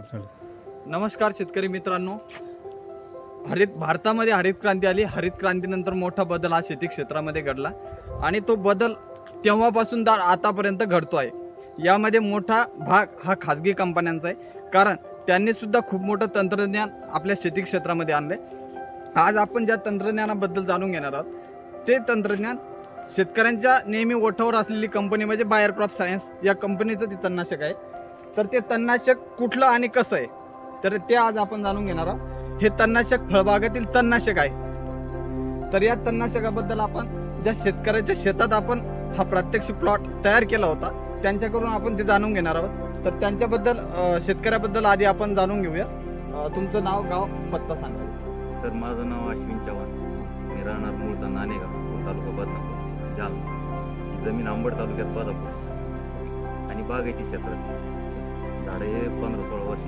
चालेल. नमस्कार शेतकरी मित्रांनो. हरित भारतामध्ये हरित क्रांती आली. हरित क्रांतीनंतर मोठा बदल हा शेती क्षेत्रामध्ये घडला. आणि तो बदल तेव्हापासून तर आतापर्यंत घडतो आहे. यामध्ये मोठा भाग हा खाजगी कंपन्यांचा आहे. कारण त्यांनी सुद्धा खूप मोठं तंत्रज्ञान आपल्या शेती क्षेत्रामध्ये आणलंय. आज आपण ज्या तंत्रज्ञानाबद्दल जाणून घेणार आहोत ते तंत्रज्ञान शेतकऱ्यांच्या नेहमी ओठावर असलेली कंपनी म्हणजे बायर क्रॉप सायन्स या कंपनीचं ते तणनाशक आहे. तर ते तणनाशक कुठलं आणि कसं आहे? तर ते आज आपण जाणून घेणार आहोत. हे तणनाशक फळबागातील तणनाशक आहे. तर या तणनाशकाबद्दल आपण ज्या शेतकऱ्याच्या शेतात आपण हा प्रात्यक्षिक प्लॉट तयार केला होता त्यांच्याकडून आपण ते जाणून घेणार आहोत. तर त्यांच्याबद्दल शेतकऱ्याबद्दल आधी आपण जाणून घेऊया. तुमचं नाव गाव पत्ता सांगा. सर माझं नाव अश्विन चव्हाण. मी राहणार मूळचा नाणेगाव तालुका बदनापूर जालना. जमीन आंबड तालुक्यात बदापूर आणि बागायती क्षेत्रात सोळा वर्ष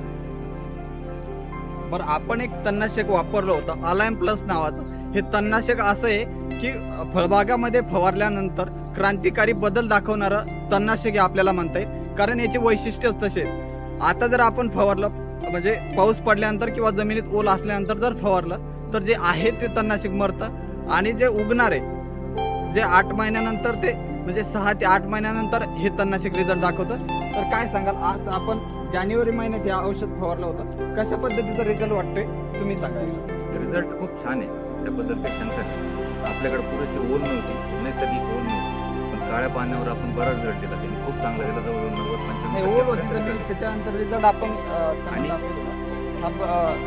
बरं आपण एक तणनाशक वापरलं होतं अलायम प्लस नावाचं. हे तणनाशक असं आहे की फळबागामध्ये फवारल्यानंतर क्रांतिकारी बदल दाखवणारं तणनाशक हे आपल्याला म्हणता येईल. कारण याचे वैशिष्ट्यच तसे आहेत. आता जर आपण फवारलं म्हणजे पाऊस पडल्यानंतर किंवा जमिनीत ओल असल्यानंतर जर फवारलं तर जे आहे ते तणनाशक मरतं आणि जे उगणार आहे जे आठ महिन्यानंतर ते म्हणजे सहा ते आठ महिन्यानंतर हे तणनाशक रिझल्ट दाखवतं. तर काय सांगाल? आज आपण जानेवारी महिन्यात हे औषध फवारलं होतं. कशा पद्धतीचा रिझल्ट वाटतोय? तुम्ही सांगा. रिझल्ट खूप छान आहे. त्याबद्दल काही शंका नाही. आपल्याकडे पुरेशी ओल नव्हती. नैसर्गिक ओल नव्हती. पण काळ्या पाण्यावर आपण बराच रिझल्ट दिला. त्यांनी खूप चांगला दिला. जवळजवळ नव्वद पंच्याण्णव त्याच्यानंतर रिझल्ट आपण आणि-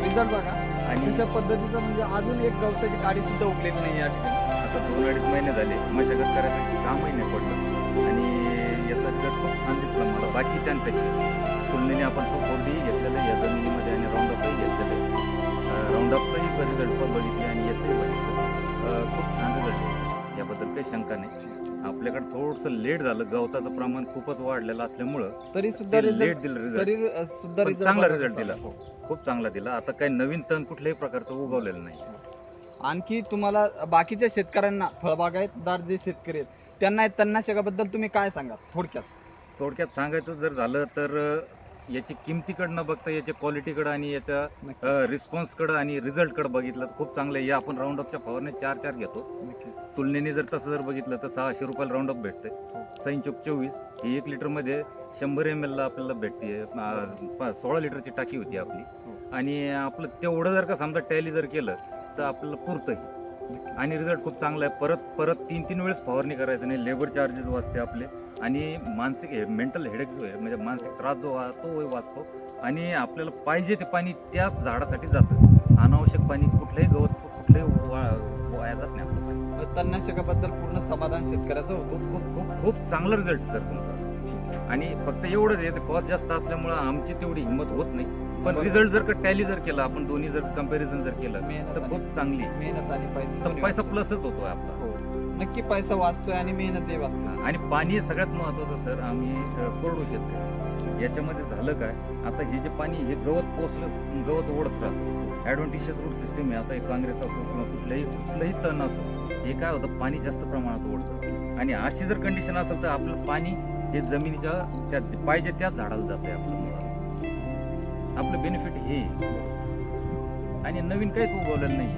रिझल्ट बघा. आणि? तशा पद्धतीचं म्हणजे अजून एक गवताची काडी सुद्धा उगलेली नाही या ठिकाणी आता दोन अडीच महिने झाले. मशागत करायसाठी सहा महिने पडलं. आणि याचा रिझल्ट खूप छान दिसला मला बाकीच्यांपेक्षा. तुलनेने आपण खूप फोडी घेतलेलं आहे या जमिनीमध्ये आणि राऊंडअपही घेतलेलं आहे. राऊंडअपचंही रिझल्ट पण बघितले आणि याचंही बघितलं खूप छान रिझल्ट आहे. याबद्दल काही शंका नाही. आपल्याकडे थोडंसं लेट झालं गवताचं प्रमाण खूपच वाढलेलं असल्यामुळं तरी सुद्धा रिझल्ट लेट दिलं रिझल्ट सुद्धा चांगला कसा. दिला. खूप चांगला दिला. आता काही नवीन तण कुठल्याही प्रकारचं उगवलेलं नाही. आणखी तुम्हाला बाकीच्या शेतकऱ्यांना फळबागायतदार जे शेतकरी आहेत त्यांना या तणनाशकाबद्दल तुम्ही काय सांगा थोडक्यात. थोडक्यात सांगायचं जर झालं तर अं, याची किमतीकडे न बघता याच्या क्वालिटीकडं आणि याच्या नक्की रिस्पॉन्सकडं आणि रिझल्टकडं बघितलं तर खूप चांगलं आहे. या आपण राऊंडअपच्या फवारण्या चार चार घेतो. नक्कीच. तुलनेने जर तसं जर बघितलं तर सहाशे रुपयाला राऊंडअप भेटते सैनचोक चोवीस. ही एक लिटरमध्ये शंभर एम एलला आपल्याला भेटते. अं, पा- सोळा लिटरची टाकी होती आपली. आणि आपलं तेवढं जर का समजा टॅली जर केलं तर आपल्याला पुरतंही आणि रिझल्ट खूप चांगला आहे. परत परत तीन तीन वेळेस फवारणी करायचं नाही. लेबर चार्जेस वाचते आपले. आणि मानसिक मेंटल हेडेक जो आहे म्हणजे मानसिक त्रास जो आहे तो वाचतो. आणि आपल्याला पाहिजे ते पाणी त्याच झाडासाठी जातं. अनावश्यक पाणी कुठलंही गवत कुठलंही वा- वाया जात नाही आपलं. तणनाशकाबद्दल पूर्ण समाधान शेतकऱ्याचं होतं. खूप खूप खूप खूप चांगला रिझल्ट सर तुमचा. आणि फक्त एवढंच याचं कॉस्ट जास्त असल्यामुळं आमची तेवढी हिंमत होत नाही. पण. रिझल्ट जर का टॅली जर केला आपण दोन्ही जर कंपॅरिझन जर केलं मेहनत तर खूप चांगली. मेहनत आणि पैसा तर पैसा प्लसच होतोय आपला. हो. नक्की पैसा वाचतोय आणि मेहनतही वाचतोय आणि पाणी सगळ्यात महत्वाचं सर. आम्ही कोरडू शेतकरी याच्यामध्ये झालं काय आता हे जे पाणी हे गवत पोचलं गवत ओढत. राहतं ॲडव्हान्टेजेस रूट सिस्टीम आहे. आता हे काँग्रेस असो किंवा कुठलंही कुठलंही तण असो हे काय होतं पाणी जास्त प्रमाणात ओढतं. आणि अशी जर कंडिशन असेल तर आपलं पाणी हे जमिनीच्या त्या पाहिजे त्याच झाडाला जातं आपलं. मुळात. आपलं बेनिफिट हे. आणि नवीन काहीच उगवलेलं नाही.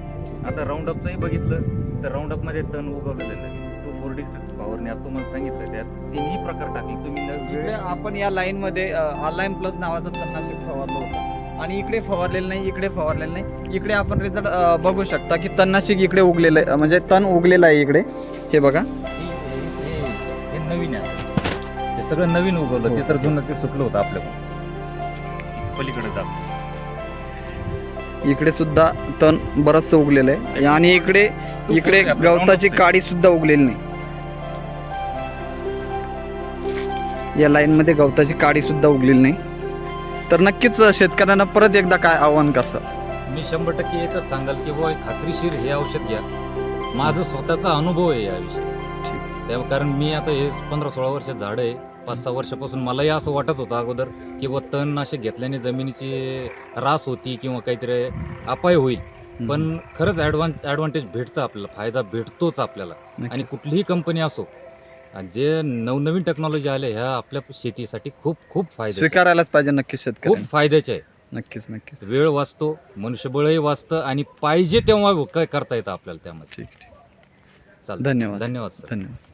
आता राऊंडअपचंही बघितलं तर राऊंडअपमध्ये तण उगवलेलं नाही टू फोर डी पॉवरने आता तुम्हाला सांगितलं त्यात तिन्ही प्रकार टाकले. तुम्ही इकडे आपण या लाईन मध्ये अलाईन प्लस नावाचं तणनाशक फवारलं होतं. आणि इकडे फवारलेलं नाही इकडे फवारलेलं नाही. इकडे आपण रिझल्ट बघू शकता की तणनाशक इकडे उगलेलं आहे. म्हणजे तण उगलेलं आहे इकडे. हे बघा. हे- हे- हे- हे नवीन आहे. हे सगळं नवीन उगवलं. ते तर जुनं ते सुकलं होतं आपल्याकडून. पलीकडे जात इकडे सुद्धा तण बरचसं उगलेलं आहे. आणि इकडे इकडे गवताची काडी सुद्धा उगलेली नाही. या लाईन मध्ये गवताची काडी सुद्धा उगलेली नाही. तर नक्कीच शेतकऱ्यांना परत एकदा काय आव्हान करसाल मी शंभर टक्के एकच सांगाल की बुवा एक खात्रीशीर हे औषध घ्या. माझं स्वतःचा अनुभव आहे याविषयी त्या कारण मी आता हे पंधरा सोळा वर्ष झाड आहे. पाच सहा वर्षापासून मलाही असं वाटत होतं अगोदर की बुवा तणनाशक घेतल्याने जमिनीची रास होती किंवा काहीतरी अपाय होईल. पण खरंच ॲडव्हान्स ॲडव्हान्टेज भेटतं आपल्याला फायदा भेटतोच आपल्याला. आणि. कुठलीही कंपनी असो आणि जे नवनवीन टेक्नॉलॉजी आले ह्या आपल्या शेतीसाठी खूप खूप फायदा स्वीकारायलाच पाहिजे नक्कीच खूप फायद्याचे आहे. नक्कीच नक्कीच. वेळ वाचतो मनुष्यबळही वाचतं आणि पाहिजे तेव्हा काय करता येतं आपल्याला त्यामध्ये. ठीक ठीक. चालतं धन्यवाद. धन्यवाद धन्यवाद.